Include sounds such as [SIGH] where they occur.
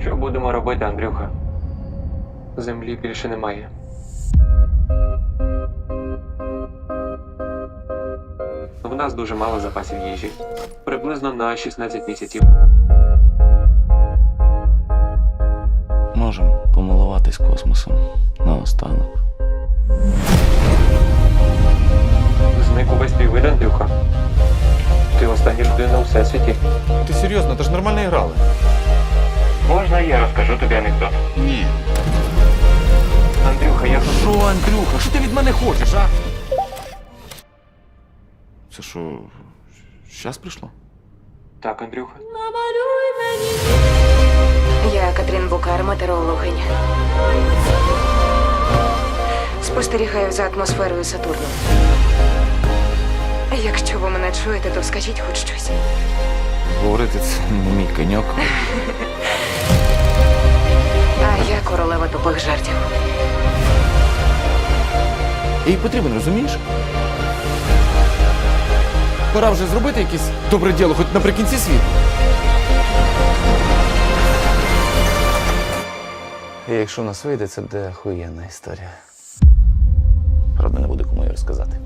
Що будемо робити, Андрюха? Землі більше немає. В нас дуже мало запасів їжі. Приблизно на 16 місяців. Можемо помилуватись космосом наостанок. Зник увесь твій вид, Андрюха. Ти остання людина у всесвіті. Ти серйозно, ти ж нормально грали. Можна я розкажу тобі анекдот? Ні. Андрюха, я тут. Що, Андрюха, що ти від мене хочеш, а? Це що, щас прийшло? Так, Андрюха. Я Катрін Букар, метеорологиня. Спостерігаю за атмосферою Сатурну. Якщо ви мене чуєте, то скажіть хоч щось. Говорити це не мій коньок. [LAUGHS] Я жартів. Їй потрібен, розумієш? Пора вже зробити якесь добре діло, хоч наприкінці світу. І якщо у нас вийде, це буде охуєнна історія. Правда, не буде кому її розказати.